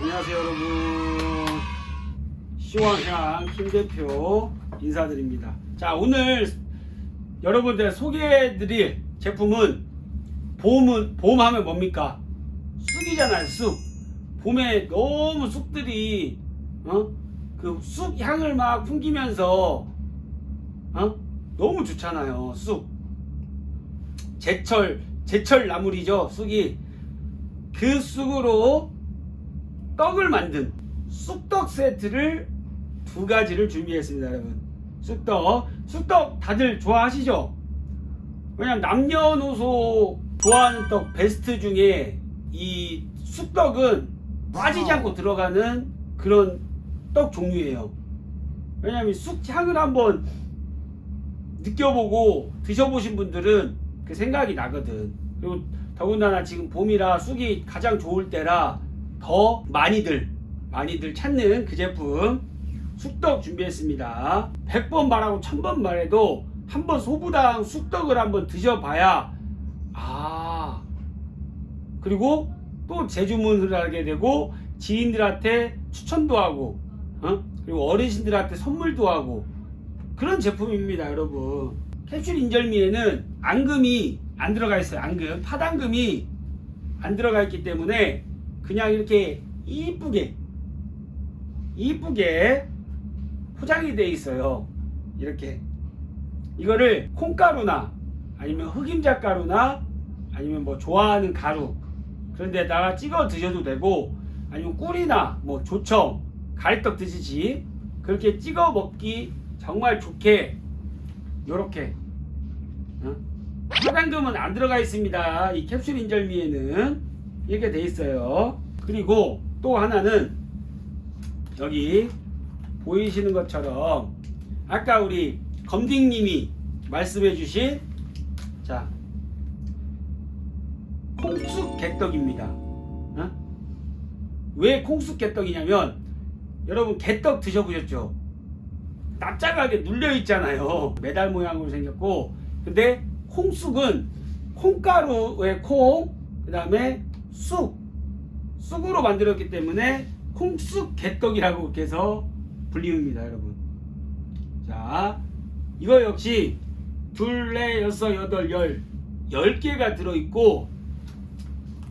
안녕하세요 여러분. 시원향 김 대표 인사드립니다. 자 오늘 여러분들 소개해드릴 제품은 봄은 봄 하면 뭡니까? 쑥이잖아요 쑥. 봄에 너무 쑥들이 어? 그 쑥 향을 막 풍기면서 어? 너무 좋잖아요 쑥. 제철 제철 나물이죠 쑥이. 그 쑥으로 떡을 만든 쑥떡 세트를 두 가지를 준비했습니다, 여러분. 쑥떡, 쑥떡 다들 좋아하시죠? 왜냐면 남녀노소 좋아하는 떡 베스트 중에 이 쑥떡은 빠지지 않고 들어가는 그런 떡 종류예요. 왜냐면 쑥 향을 한번 느껴보고 드셔보신 분들은 그 생각이 나거든. 그리고 더군다나 지금 봄이라 쑥이 가장 좋을 때라 더 많이들 많이들 찾는 그 제품 쑥떡 준비했습니다. 100번 말하고 1000번 말해도 한번 소부당 쑥떡을 한번 드셔봐야 아 그리고 또 재주문을 하게 되고 지인들한테 추천도 하고 어? 그리고 어르신들한테 선물도 하고 그런 제품입니다 여러분 캡슐 인절미에는 앙금이 안 들어가 있어요 앙금 파당금이 안 들어가 있기 때문에 그냥 이렇게 이쁘게 이쁘게 포장이 돼 있어요. 이렇게. 이거를 콩가루나 아니면 흑임자 가루나 아니면 뭐 좋아하는 가루 그런 데다가 찍어 드셔도 되고 아니면 꿀이나 뭐 조청 가래떡 드시지 그렇게 찍어 먹기 정말 좋게. 요렇게. 어? 화장금은 안 들어가 있습니다. 이 캡슐 인절미에는 이렇게 돼 있어요. 그리고 또 하나는 여기 보이시는 것처럼 아까 우리 검딩님이 말씀해 주신 자 콩쑥 개떡입니다. 어? 왜 콩쑥 개떡이냐면 여러분 개떡 드셔보셨죠? 납작하게 눌려 있잖아요. 메달 모양으로 생겼고. 근데 콩쑥은 콩가루의 콩 그다음에 쑥 쑥으로 만들었기 때문에 콩쑥 개떡이라고 이렇게 해서 불립니다 여러분. 자 이거 역시 둘, 넷, 여섯, 여덟, 열, 열 개가 들어있고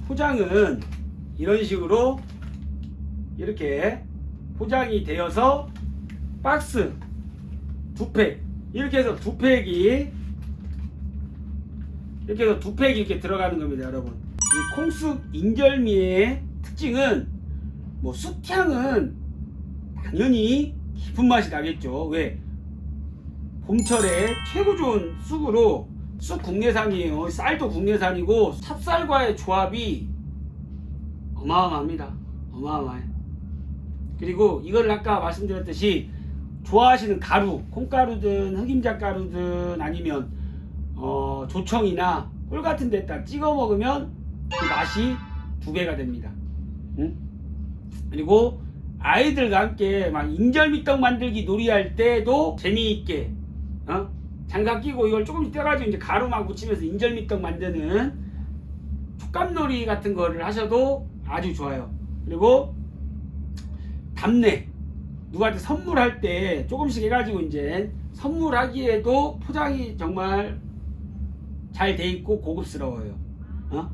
포장은 이런 식으로 이렇게 포장이 되어서 박스 두 팩 이렇게 해서 두 팩이 이렇게 해서 두 팩이 이렇게 들어가는 겁니다 여러분 이 콩쑥 인절미의 특징은 뭐 쑥향은 당연히 깊은 맛이 나겠죠. 왜? 봄철에 최고 좋은 쑥으로 쑥 국내산이에요. 쌀도 국내산이고 찹쌀과의 조합이 어마어마합니다. 어마어마해. 그리고 이걸 아까 말씀드렸듯이 좋아하시는 가루 콩가루든 흑임자 가루든 아니면 어, 조청이나 꿀 같은 데다 찍어 먹으면 그 맛이 두 배가 됩니다 응? 그리고 아이들과 함께 막 인절미떡 만들기 놀이할 때도 재미있게 어? 장갑 끼고 이걸 조금씩 떼가지고 이제 가루 막 묻히면서 인절미떡 만드는 촉감놀이 같은 거를 하셔도 아주 좋아요. 그리고 답례 누구한테 선물할 때 조금씩 해가지고 이제 선물하기에도 포장이 정말 잘 돼 있고 고급스러워요. 어?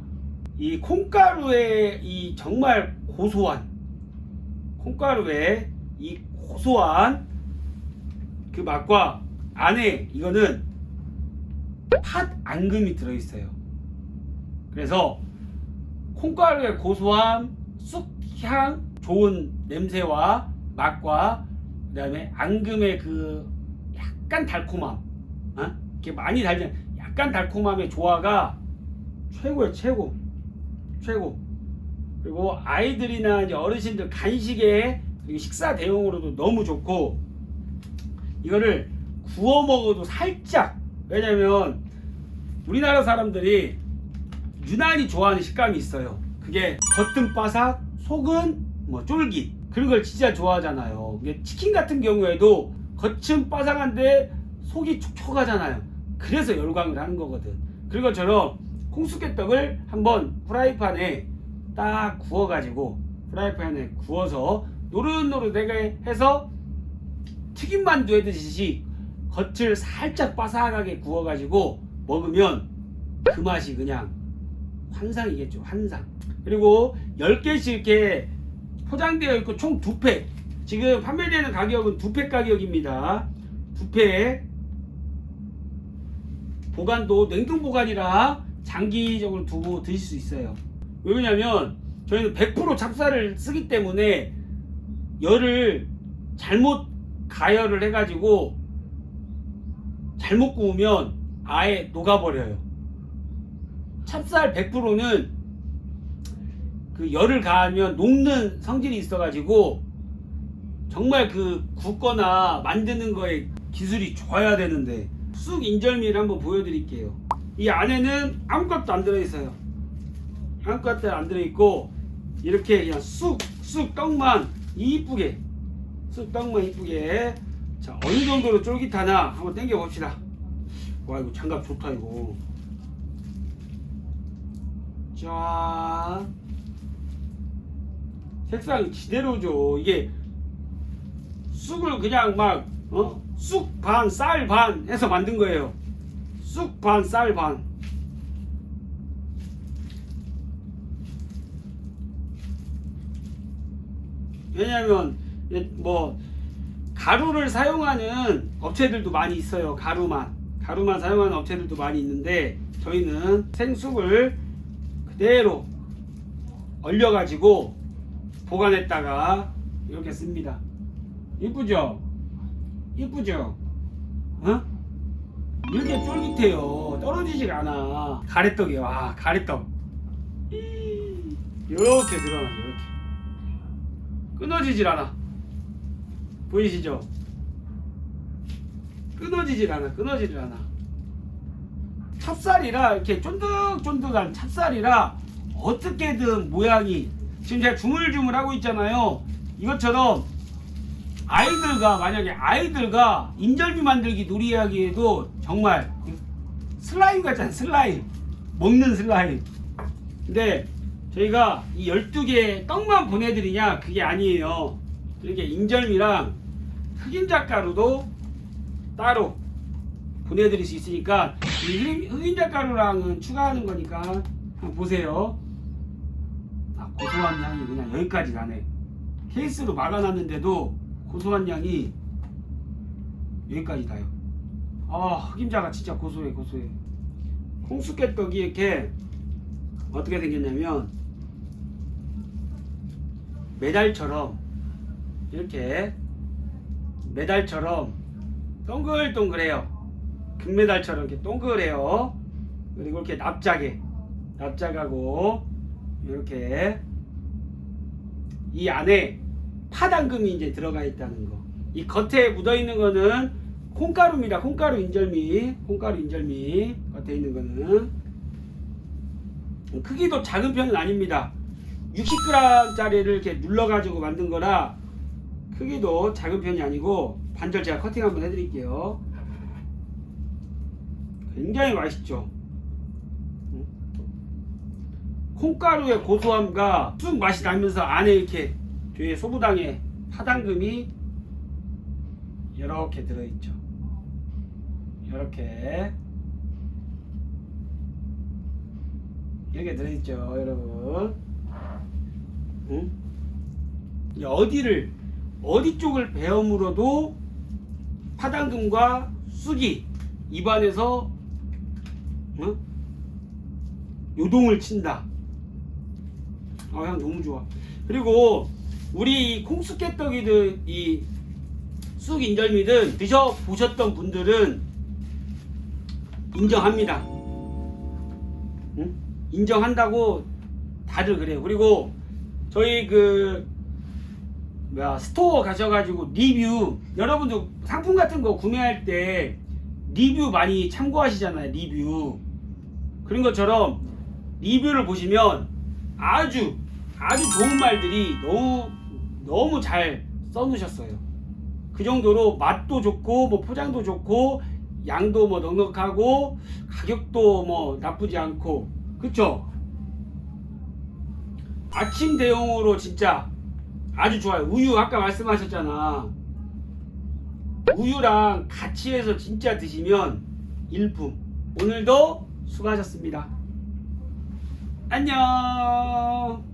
이 콩가루의 이 정말 고소한 콩가루의 이 고소한 그 맛과 안에 이거는 팥 앙금이 들어있어요. 그래서 콩가루의 고소함, 쑥향, 좋은 냄새와 맛과 그 다음에 앙금의 그 약간 달콤함, 어? 이렇게 많이 달지 않- 약간 달콤함의 조화가 최고예요, 최고, 최고. 그리고 아이들이나 이제 어르신들 간식에 그리고 식사 대용으로도 너무 좋고 이거를 구워 먹어도 살짝 왜냐면 우리나라 사람들이 유난히 좋아하는 식감이 있어요. 그게 겉은 바삭, 속은 뭐 쫄깃 그런 걸 진짜 좋아하잖아요. 치킨 같은 경우에도 겉은 바삭한데 속이 촉촉하잖아요. 그래서 열광을 하는 거거든. 그런 것처럼 콩쑥개떡을 한번 프라이팬에 딱 구워가지고 프라이팬에 구워서 노릇노릇하게 해서 튀김만두 해드시듯이 겉을 살짝 바삭하게 구워가지고 먹으면 그 맛이 그냥 환상이겠죠 환상. 그리고 10개씩 이렇게 포장되어 있고 총 2팩. 지금 판매되는 가격은 2팩 가격입니다. 2팩. 보관도 냉동 보관이라 장기적으로 두고 드실 수 있어요 왜 그러냐면 저희는 100% 찹쌀을 쓰기 때문에 열을 잘못 가열을 해가지고 잘못 구우면 아예 녹아버려요. 찹쌀 100%는 그 열을 가하면 녹는 성질이 있어가지고 정말 그 굽거나 만드는 거에 기술이 좋아야 되는데 쑥 인절미를 한번 보여드릴게요. 이 안에는 아무것도 안 들어있어요. 아무것도 안 들어있고 이렇게 그냥 쑥, 쑥 떡만 이쁘게 쑥 떡만 이쁘게 자 어느 정도로 쫄깃하나 한번 당겨 봅시다. 와 이거 장갑 좋다 이거. 자 색상 지대로죠. 이게 쑥을 그냥 막 어? 쑥 반, 쌀 반 해서 만든 거예요. 쑥 반, 쌀 반. 왜냐면 예, 뭐 가루를 사용하는 업체들도 많이 있어요. 가루만 가루만 사용하는 업체들도 많이 있는데 저희는 생쑥을 그대로 얼려가지고 보관했다가 이렇게 씁니다. 이쁘죠? 이쁘죠? 어? 이렇게 쫄깃해요. 떨어지지가 않아. 가래떡이에요. 아, 가래떡. 이렇게 늘어나죠. 이렇게. 끊어지질 않아. 보이시죠? 끊어지질 않아. 끊어지질 않아. 찹쌀이라 이렇게 쫀득쫀득한 찹쌀이라 어떻게든 모양이 지금 제가 주물주물 하고 있잖아요. 이것처럼 아이들과 만약에 아이들과 인절미 만들기 놀이하기에도 정말 슬라임 같잖아요. 슬라임. 먹는 슬라임. 근데 저희가 이 12개 떡만 보내드리냐 그게 아니에요 이렇게 인절미랑 흑임자 가루도 따로 보내드릴 수 있으니까 이 흑임- 흑임자 가루랑은 추가하는 거니까 한번 보세요 아, 고소한 향이 그냥 여기까지 가네 케이스로 막아놨는데도 고소한 향이 여기까지 닿아요 아 흑임자가 진짜 고소해 고소해 콩쑥개떡이 이렇게 어떻게 생겼냐면 메달처럼 이렇게 메달처럼 동글동글해요. 금메달처럼 이렇게 동글해요. 그리고 이렇게 납작해. 납작하고 이렇게 이 안에 파당금이 이제 들어가 있다는 거. 이 겉에 묻어 있는 거는 콩가루입니다. 콩가루 인절미, 콩가루 인절미 겉에 있는 거는 크기도 작은 편은 아닙니다. 60g짜리를 이렇게 눌러 가지고 만든 거라 크기도 작은 편이 아니고 반절 제가 커팅 한번 해드릴게요. 굉장히 맛있죠. 음. 콩가루의 고소함과 쑥 맛이 나면서 안에 이렇게 뒤에 소부당에 파당금이 이렇게 들어있죠. 이렇게 이렇게 들어있죠, 여러분. 응? 이 어디를 어디 쪽을 베어물어도 파당금과 쑥이 입안에서 응? 요동을 친다. 아, 향 너무 좋아. 그리고 우리 이 콩쑥개떡이든 이 쑥 인절미든 드셔 보셨던 분들은 인정합니다. 응? 인정한다고 다들 그래요. 그리고 저희 그 뭐야 스토어 가셔가지고 리뷰 여러분도 상품 같은 거 구매할 때 리뷰 많이 참고하시잖아요. 리뷰 그런 것처럼 리뷰를 보시면 아주 아주 좋은 말들이 너무 너무 잘 써놓으셨어요. 그 정도로 맛도 좋고 뭐 포장도 좋고 양도 뭐 넉넉하고 가격도 뭐 나쁘지 않고 그쵸? 아침 대용으로 진짜 아주 좋아요. 우유 아까 말씀하셨잖아. 우유랑 같이 해서 진짜 드시면 일품. 오늘도 수고하셨습니다. 안녕.